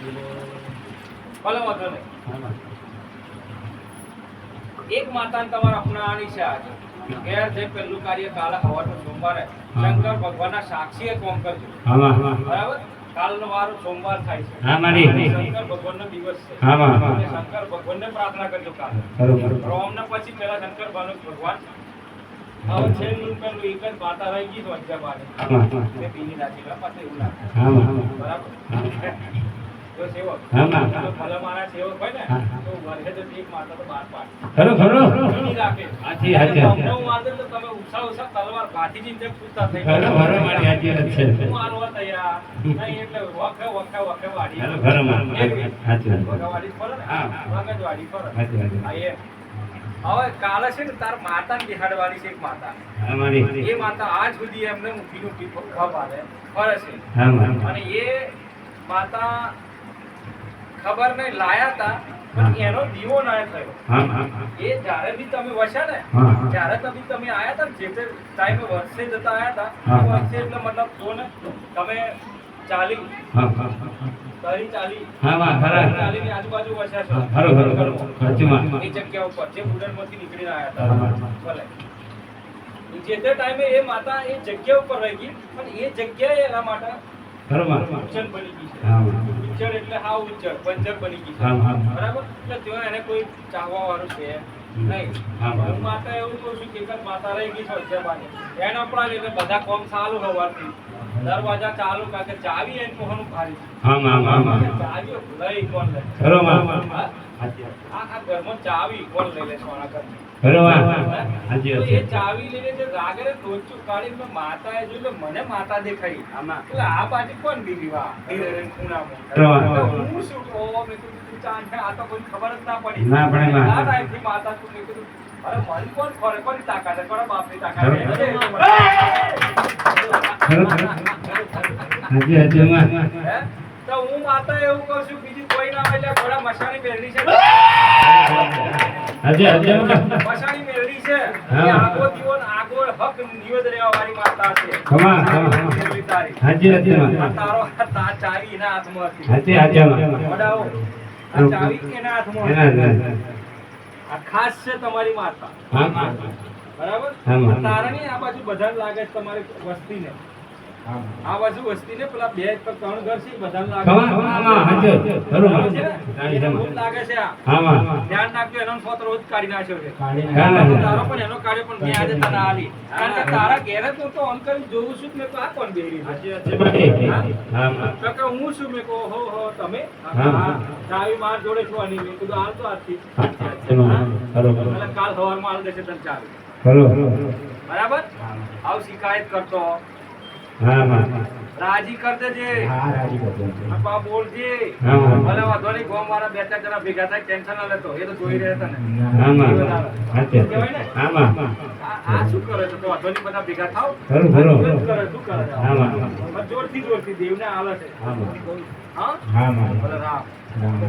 ભલે વાંધો નહીં. એક માતાને તમારે અપનાવવાની છે આજે. ઘેર જે પહેલું કાર્ય કાલે હવાનો સોમવારે. શંકર ભગવાનના સાક્ષીએ કોમ કરજો. બરાબર? કાલનો વારો સોમવાર થાય છે. શંકર ભગવાનનો દિવસ છે. શંકર ભગવાનને પ્રાર્થના કરજો કાલે. રોમને પછી પહેલા શંકર ભગવાન હવે છેલ્લું પેલું એક જ માતા રહી ગઈ તો અજ્જા તે પીની નાખી એવું બરાબર? માતા ખરો ખરો. ખરો ખરો. મારી હાજી વાત છે. ખરો મારી વાત. હવે કાલે છે ને તાર માતાને બિહાડવાની છે એક માતા. એ માતા આજ સુધી એમને ઊભી ઊભી ખપ છે. અને એ માતા ખબર નહીં લાયા હતા પણ એનો દીવો ના થયો. એ જ્યારે બી તમે વસ્યા ને હા. તમે તમે આયા હતા જે તે ટાઈમે વર્ષે જતા આયા હતા. વર્ષે એટલે મતલબ જો ને તમે ચાલી હા હા હા હા. ખરા ચાલી ની આજુબાજુ વસ્યા છો. ખરો ખરો ખરો. સાચી એ જગ્યા ઉપર જે બુડનમાંથી નીકળીને હા, આયા. હતા ભલે. જે તે ટાઈમે એ માતા એ જગ્યા ઉપર રહી ગઈ પણ એ જગ્યાએ એના માટે ખરો માં બની ગઈ છે. હા ઉચ્ચર એટલે હા ઉચ્ચર બંજર બની ગઈ છે. હા, હા, હા. બરાબર? એટલે ત્યાં એને કોઈ ચાહવા વાળું છે નહીં. હા, હા. હું માતા એવું કહું છું કે માતા રહી ગઈ છે અજ્જાબાની એને અપડાવી એટલે બધા કોમ ચાલુ હોવાથી દરવાજા ચાલુ કારણ કે ચાવી એમ કોહનું ભારી છે. હા માં હા માં લઈ કોણ લે. હા? વાત. આ આ ઘરમાં ચાવી કોણ લઈ લે સોના કરતી ખરો માં હાચી તો એ છે. ચાવી લઈને જે રાગરે ટોચું કાઢી મેં માતાએ જોયું મને માતા દેખાઈ. આમાં. એટલે આ કોણ બીજી ખૂણામાં. હું. શું ઓ મેં કીધું ચાંદ આ તો કોઈ ખબર જ ના પડી. ના પડે, ના. આ ટાઈમથી માતા તું મેં કીધું અરે મારી કોણ ખરે તાકાત કોના બાપની તાકાત. હે? માં તો માતા એવું કહું છું બીજું કોઈ ના હોય એટલે ઘોડા મશાની પહેરી છે. હાચી હાચી માં મશાની છે. આગો જીવન આગો હક નિવેદ રહેવા વાળી માતા છે. ખમા, ખમા, ખમા. મેળવી તારી. તા ચાવી ના હાથમાં હાચી હાચી વડાઓ, આ ચાવી એના હાથમાં. આ ખાસ છે તમારી માતા. બરાબર? તારાની આ બાજુ બધા લાગે છે તમારી વસ્તીને. આ બાજુ પેલા બે ત્રણ ઘર છે લાગે લાગે છે? હા માં ધ્યાન રાખજો એનો ફોતો રોજ કાઢી નાખ્યો છે. હા, હા. તારો પણ એનો કાઢ્યો પણ મેં આજે તને આલી કારણ કે તારા ઘેરે તો તો ઓન જોઉં છું મેં આ કોણ બેરી છે. હા માં તો કે હું શું મેં કહો હો હો તમે ચાવી માર જોડે છો આની. મેં કીધું હાલ તો આજથી કાલ સવારમાં હાલ દેશે તને ચાવી. બરાબર? આવ શિકાયત કરતો. હા માં રાજી કર દેજે. હા રાજી કરજો આપા બોલજે. હા. ભલે વાંધો નહીં ગોમ વાળા બે ચાર જણા ભેગા થાય ટેન્શન ના લેતો એ તો જોઈ રહ્યા હતા ને. હા માં હા માં આ શું કરે છે? તો વાંધો નહીં બધા ભેગા થાવ ખરું, ખરું. શું કરે શું કરે? હા, માં. જોરથી જોરથી દેવને હાલે છે. હા હા. હા? માં ભલે રામ.